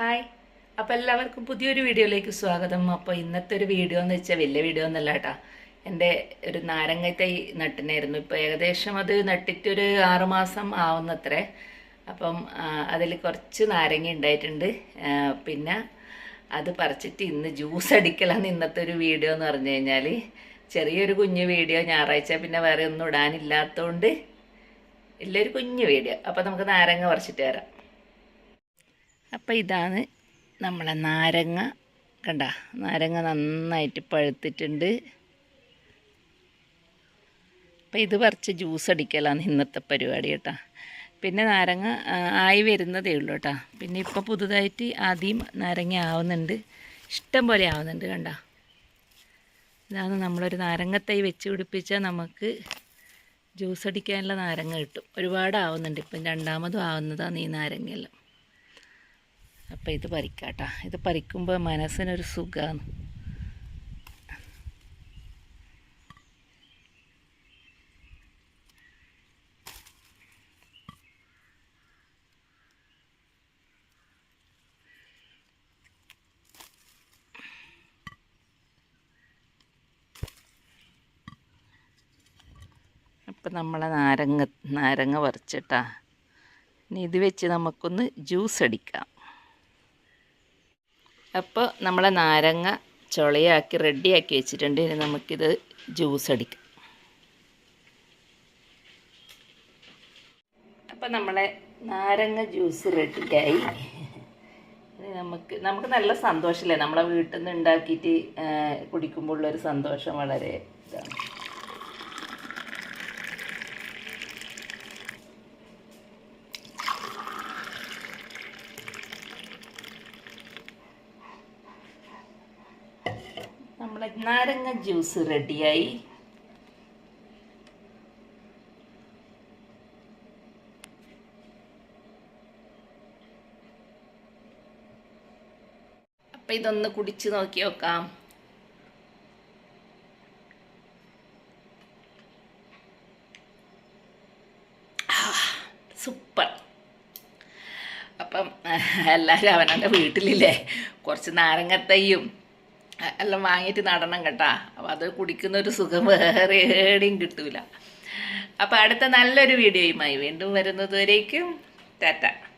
Hi. അപ്പോൾ എല്ലാവർക്കും പുതിയൊരു വീഡിയോയിലേക്ക് സ്വാഗതം. അപ്പോൾ ഇന്നത്തെ ഒരു വീഡിയോ എന്ന് വെച്ചാൽ വലിയ വീഡിയോ ഒന്നല്ല കേട്ടോ എന്റെ ഒരു നാരങ്ങ തൈ നട്ടിനായിരുന്നു. ഇപ്പോൾ ഏകദേശം അത് നട്ടിട്ടൊരു ആറുമാസം ആവുന്നത്രേ. അപ്പം അതിൽ കുറച്ച് നാരങ്ങ ഉണ്ടായിട്ടുണ്ട് പിന്നെ അത് പറിച്ചിട്ട് ഇന്ന് ജ്യൂസ് അടിക്കലാണ് ഇന്നത്തെ ഒരു വീഡിയോ എന്ന് പറഞ്ഞു കഴിഞ്ഞാൽ ചെറിയൊരു കുഞ്ഞു വീഡിയോ. ഞായറാഴ്ച പിന്നെ വേറെ ഒന്നും ഇടാനില്ലാത്തതുകൊണ്ട് ഇല്ലൊരു കുഞ്ഞു വീഡിയോ. അപ്പോൾ നമുക്ക് നാരങ്ങ പറിച്ചിട്ട് വരാം. അപ്പോൾ ഇതാണ് നമ്മളെ നാരങ്ങ. കണ്ട? നാരങ്ങ നന്നായിട്ട് പഴുത്തിട്ടുണ്ട്. അപ്പോൾ ഇത് പറിച്ച് ജ്യൂസ് അടിക്കലാണ് ഇന്നത്തെ പരിപാടി കേട്ടോ. പിന്നെ നാരങ്ങ ആയി വരുന്നതേ ഉള്ളൂ കേട്ടോ. പിന്നെ ഇപ്പോൾ പുതുതായിട്ട് ആദ്യം നാരങ്ങ ആവുന്നുണ്ട്. ഇഷ്ടം പോലെ ആവുന്നുണ്ട് കണ്ട. ഇതാണ് നമ്മളൊരു നാരങ്ങത്തൈ വെച്ച് പിടിപ്പിച്ചാൽ നമുക്ക് ജ്യൂസ് അടിക്കാനുള്ള നാരങ്ങ കിട്ടും. ഒരുപാട് ആവുന്നുണ്ട്. ഇപ്പം രണ്ടാമതും ആവുന്നതാണ് ഈ നാരങ്ങയെല്ലാം. അപ്പം ഇത് പറിക്കാട്ടാ. ഇത് പറിക്കുമ്പോൾ മനസ്സിനൊരു സുഖമാണ് അപ്പം നമ്മളെ നാരങ്ങ നാരങ്ങ പറിച്ചിട്ടാ. ഇനി ഇത് വെച്ച് നമുക്കൊന്ന് ജ്യൂസ് അടിക്കാം. അപ്പോൾ നമ്മളെ നാരങ്ങ ചുളയാക്കി റെഡിയാക്കി വെച്ചിട്ടുണ്ട്. ഇനി നമുക്കിത് ജ്യൂസ് അടിക്കാം. അപ്പം നമ്മളെ നാരങ്ങ ജ്യൂസ് റെഡിയായി. നമുക്ക് നമുക്ക് നല്ല സന്തോഷമല്ലേ നമ്മളെ വീട്ടിൽ നിന്ന് ഉണ്ടാക്കിയിട്ട് കുടിക്കുമ്പോൾ ഉള്ളൊരു സന്തോഷം വളരെ ഇതാണ്. നമ്മളെ നാരങ്ങ ജ്യൂസ് റെഡിയായി അപ്പം ഇതൊന്ന് കുടിച്ച് നോക്കി നോക്കാം. സൂപ്പർ അപ്പം എല്ലാവരും അവനവന്റെ വീട്ടിലില്ലേ? കുറച്ച് നാരങ്ങത്തയ്യും എല്ലാം വാങ്ങിയിട്ട് നടണം കേട്ടാ. അപ്പം അത് കുടിക്കുന്ന ഒരു സുഖം വേറെ എവിടെയും കിട്ടൂല. അപ്പം അടുത്ത നല്ലൊരു വീഡിയോയുമായി വീണ്ടും വരുന്നതുവരേക്കും. ടാറ്റ.